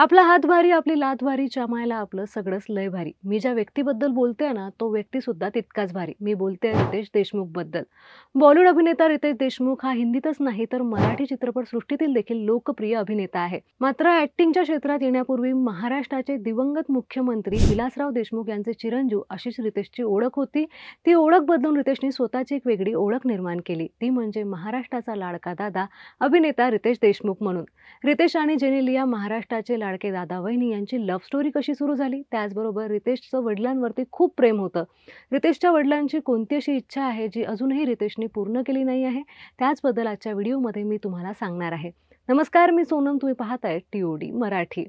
आपला हात भारी आपली लात भारी जमायला आपलं सगळंच लय भारी. मी ज्या व्यक्तीबद्दल बोलते ना तो व्यक्ती सुद्धा तितकाच भारी. मी बोलते रितेश देशमुखबद्दल बॉलिवूड अभिनेता रितेश देशमुख हा हिंदीतच नाही तर मराठी चित्रपटसृष्टीतील देखील लोकप्रिय अभिनेता आहे. मात्र ऍक्टिंगच्या क्षेत्रात येण्यापूर्वी महाराष्ट्राचे दिवंगत मुख्यमंत्री विलासराव देशमुख यांचे चिरंजीव अशीच रितेशची ओळख होती. ती ओळख बदलून रितेशने स्वतःची एक वेगळी ओळख निर्माण केली. ती म्हणजे महाराष्ट्राचा लाडका दादा अभिनेता रितेश देशमुख म्हणून. रितेश आणि जेनेलिया महाराष्ट्राचे लाडके दादा वहिनी यांची लव्ह स्टोरी कशी सुरू झाली? त्याचबरोबर रितेशचं वडिलांवरती खूप प्रेम होतं. रितेशच्या वडिलांची कोणती अशी इच्छा आहे जी अजूनही रितेशने पूर्ण केली नाही आहे? त्याचबद्दल आजच्या व्हिडिओमध्ये मी तुम्हाला सांगणार आहे. नमस्कार मी सोनम. तुम्ही पाहताय टी ओ डी मराठी.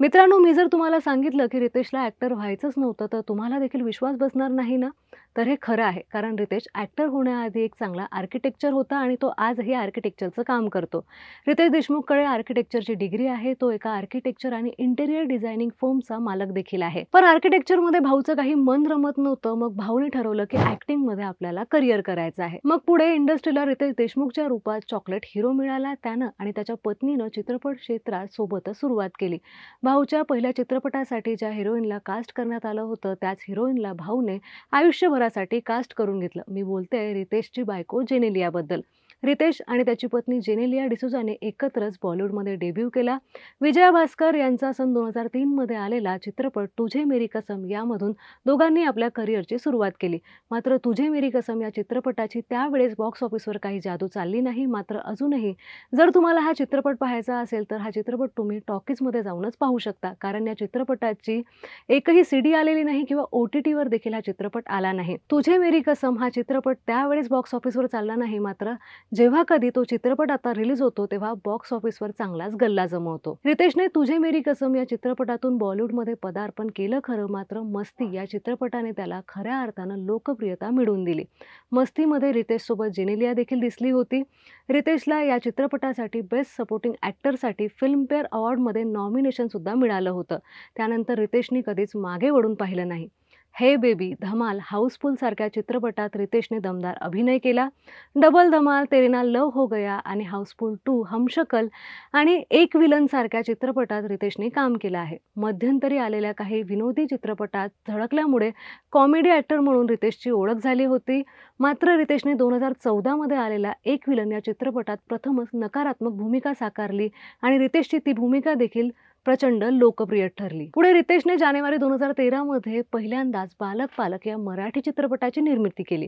मित्रांनो मी जर तुम्हाला सांगितलं की रितेशला ॲक्टर व्हायचंच नव्हतं तर तुम्हाला देखील विश्वास बसणार नाही ना? तर हे खरं आहे कारण रितेश ॲक्टर होण्याआधी एक चांगला आर्किटेक्चर होता आणि तो आजही आर्किटेक्चरचं काम करतो. रितेश देशमुखकडे आर्किटेक्चरची डिग्री आहे तो एका आर्किटेक्चर आणि इंटेरियर डिझायनिंग फर्मचा मालक देखील आहे. पण आर्किटेक्चरमध्ये भाऊचं काही मन रमत नव्हतं मग भाऊने ठरवलं की ॲक्टिंगमध्ये आपल्याला करिअर करायचं आहे. मग पुढे इंडस्ट्रीला रितेश देशमुखच्या रूपात चॉकलेट हिरो मिळाला त्यानं आणि त्याच्या पत्नीनं चित्रपट क्षेत्रात सोबतच सुरुवात केली. भाऊच्या पहिल्या चित्रपटासाठी ज्या हिरोईनला कास्ट करण्यात आलं होतं त्याच हिरोईनला भाऊने आयुष्यभरासाठी कास्ट करून घेतलं. मी बोलते रितेशची बायको जेनेलियाबद्दल. रितेश आणि त्याची पत्नी जेनेलिया डिसुजाने एकत्रच बॉलिवूडमध्ये डेब्यू केला. विजया भास्कर यांचा सन दोन हजार तीनमध्ये आलेला चित्रपट तुझे मेरी कसम यामधून दोघांनी आपल्या करिअरची सुरुवात केली. मात्र तुझे मेरी कसम या चित्रपटाची त्यावेळेस बॉक्स ऑफिसवर काही जादू चालली नाही मात्र अजूनही जर तुम्हाला हा चित्रपट पाहायचा असेल तर हा चित्रपट तुम्ही टॉकीजमध्ये जाऊनच पाहू शकता. कारण या चित्रपटाची एकही सी डी आलेली नाही किंवा ओ टी टीवर देखील हा चित्रपट आला नाही. तुझे मेरी कसम हा चित्रपट त्यावेळेस बॉक्स ऑफिसवर चालला नाही मात्र जेव्हा कधी तो चित्रपट आता रिलीज होतो तेव्हा बॉक्स ऑफिसवर चांगलाच गल्ला जमवतो. रितेशने तुझे मेरी कसम या चित्रपटातून बॉलिवूडमध्ये पदार्पण केलं खरं मात्र मस्ती या चित्रपटाने त्याला खऱ्या अर्थानं लोकप्रियता मिळवून दिली. मस्तीमध्ये रितेशसोबत जेनेलिया देखील दिसली होती. रितेशला या चित्रपटासाठी बेस्ट सपोर्टिंग ॲक्टरसाठी फिल्मफेअर अवॉर्डमध्ये नॉमिनेशनसुद्धा मिळालं होतं. त्यानंतर रितेशने कधीच मागे वळून पाहिलं नाही. हे बेबी धमाल हाऊसफुल सारख्या चित्रपटात रितेशने दमदार अभिनय केला. डबल धमाल तेरेना लव हो गया आणि हाऊसफुल टू हमशकल आणि एक विलन सारख्या चित्रपटात रितेशने काम केलं आहे. मध्यंतरी आलेल्या काही विनोदी चित्रपटात झळकल्यामुळे कॉमेडी ॲक्टर म्हणून रितेशची ओळख झाली होती. मात्र रितेशने दोन हजार चौदामध्ये आलेला एक विलन या चित्रपटात प्रथमच नकारात्मक भूमिका साकारली आणि रितेशची ती भूमिका देखील प्रचंड लोकप्रिय ठरली. पुढे रितेशने जानेवारी दोन हजार तेरामध्ये पहिल्यांदाच बालक पालक या मराठी चित्रपटाची निर्मिती केली.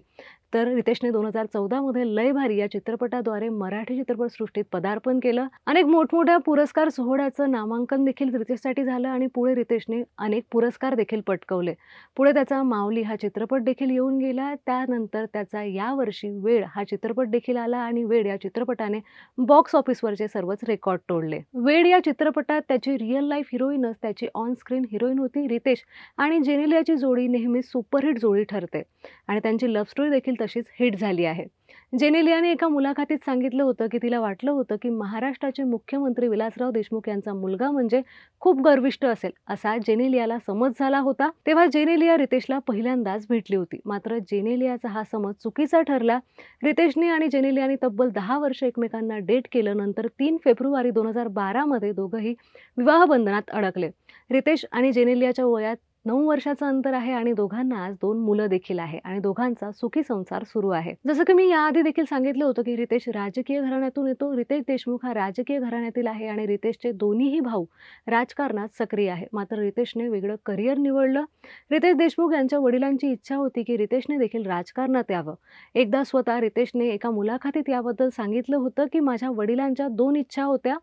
तर रितेशने दोन हजार चौदामध्ये लय भारी या चित्रपटाद्वारे मराठी चित्रपटसृष्टीत पदार्पण केलं. अनेक मोठमोठ्या पुरस्कार सोहळ्याचं नामांकन देखील रितेशसाठी झालं आणि पुढे रितेशने अनेक पुरस्कार देखील पटकवले. पुढे त्याचा माऊली हा चित्रपट देखील येऊन गेला. त्यानंतर त्याचा यावर्षी वेळ हा चित्रपट देखील आला आणि वेळ या चित्रपटाने बॉक्स ऑफिसवरचे सर्वच रेकॉर्ड तोडले. वेळ या चित्रपटात त्याची रिअल लाईफ हिरोईनच त्याची ऑन स्क्रीन हिरोईन होती रितेश आणि जेनेलियाची जोडी नेहमी सुपरहिट जोडी ठरते आणि त्यांची लव्ह स्टोरी देखील तशीच हिट झाली आहे. जेनेलियाने एका मुलाखतीत सांगितलं होतं की तिला वाटलं होतं की महाराष्ट्राचे मुख्यमंत्री विलासराव देशमुख यांचा मुलगा म्हणजे खूप गर्विष्ट असेल असा जेनेलियाला समज झाला होता. तेव्हा जेनेलिया रितेशला पहिल्यांदाच भेटली होती. मात्र जेनेलियाचा हा समज चुकीचा ठरला. रितेशने आणि जेनेलियाने तब्बल दहा वर्ष एकमेकांना डेट केलं नंतर तीन फेब्रुवारी दोन हजार बारामध्ये दोघंही विवाहबंधनात अडकले. रितेश आणि जेनेलियाच्या वयात नऊ वर्षाचं अंतर आहे आणि दोघांना आज दोन मुलं देखील आहे आणि दोघांचा सुखी संसार सुरू आहे. जसं की मी याआधी देखील सांगितलं होतं की रितेश राजकीय घराण्यातून येतो. रितेश देशमुख हा राजकीय घराण्यातील आहे आणि रितेशचे दोन्हीही भाऊ राजकारणात सक्रिय आहे. मात्र रितेशने वेगळं करिअर निवडलं. रितेश देशमुख यांच्या वडिलांची इच्छा होती की रितेशने देखील राजकारणात यावं. एकदा स्वतः रितेशने एका मुलाखतीत याबद्दल सांगितलं होतं की माझ्या वडिलांच्या दोन इच्छा होत्या.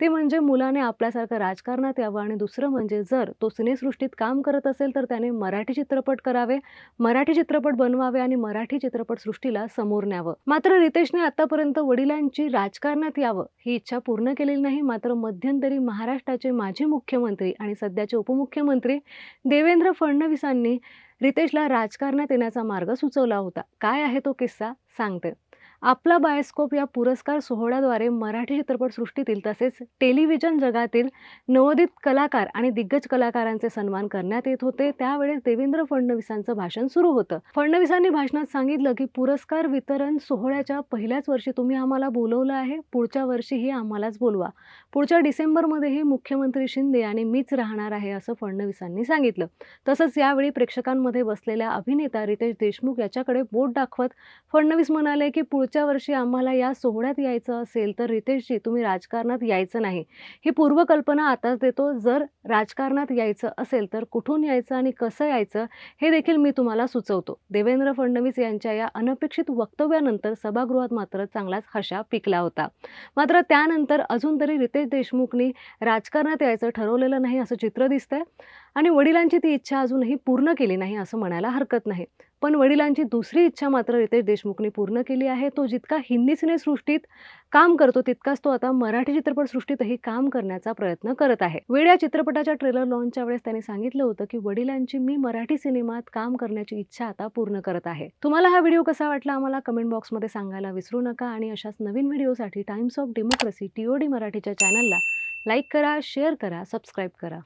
ते म्हणजे मुलाने आपल्यासारखं राजकारणात यावं आणि दुसरं म्हणजे जर तो सिनेसृष्टीत काम करत असेल तर त्याने मराठी चित्रपट करावे मराठी चित्रपट बनवावे आणि मराठी चित्रपटसृष्टीला समोर न्यावं. मात्र रितेशने आतापर्यंत वडिलांची राजकारणात यावं ही इच्छा पूर्ण केलेली नाही. मात्र मध्यंतरी महाराष्ट्राचे माजी मुख्यमंत्री आणि सध्याचे उपमुख्यमंत्री देवेंद्र फडणवीसांनी रितेशला राजकारणात येण्याचा मार्ग सुचवला होता. काय आहे तो किस्सा? सांगते. आपला बायोस्कोप या पुरस्कार सोहळ्याद्वारे मराठी चित्रपटसृष्टीतील तसेच टेलिव्हिजन जगातील नवोदित कलाकार आणि दिग्गज कलाकारांचे सन्मान करण्यात येत होते. त्यावेळेस देवेंद्र फडणवीसांचं भाषण सुरू होतं. फडणवीसांनी भाषणात सांगितलं की पुरस्कार वितरण सोहळ्याच्या पहिल्याच वर्षी तुम्ही आम्हाला बोलवलं आहे. पुढच्या वर्षीही आम्हालाच बोलवा. पुढच्या डिसेंबरमध्येही मुख्यमंत्री शिंदे आणि मीच राहणार आहे असं फडणवीसांनी सांगितलं. तसंच यावेळी प्रेक्षकांमध्ये बसलेल्या अभिनेता रितेश देशमुख याच्याकडे बोट दाखवत फडणवीस म्हणाले की पुढच्या वर्षी आम्हाला या सोहळ्यात यायचं असेल तर रितेशजी तुम्ही राजकारणात यायचं नाही. ही पूर्वकल्पना आताच देतो. जर राजकारणात यायचं असेल तर कुठून यायचं आणि कसं यायचं हे देखील मी तुम्हाला सुचवतो. देवेंद्र फडणवीस यांच्या या अनपेक्षित वक्तव्यानंतर सभागृहात मात्र चांगलाच हशा पिकला होता. मात्र त्यानंतर अजून तरी रितेश देशमुखनी राजकारणात यायचं ठरवलेलं नाही असं चित्र दिसतंय आणि वडिलांची ती इच्छा अजूनही पूर्ण केली नाही असं म्हणायला हरकत नाही. पण वडिलांची दुसरी इच्छा मात्र रितेश देशमुखने पूर्ण केली आहे. तो जितका हिंदी सिनेसृष्टीत काम करतो तितकाच तो आता मराठी चित्रपटसृष्टीतही काम करण्याचा प्रयत्न करत आहे. वेळ या चित्रपटाच्या ट्रेलर लॉन्चच्या वेळेस त्यांनी सांगितलं होतं की वडिलांची मी मराठी सिनेमात काम करण्याची इच्छा आता पूर्ण करत आहे. तुम्हाला हा व्हिडिओ कसा वाटला आम्हाला कमेंट बॉक्समध्ये सांगायला विसरू नका आणि अशाच नवीन व्हिडिओसाठी Times of Democracy T O D मराठीच्या चॅनलला लाईक करा शेअर करा सबस्क्राईब करा.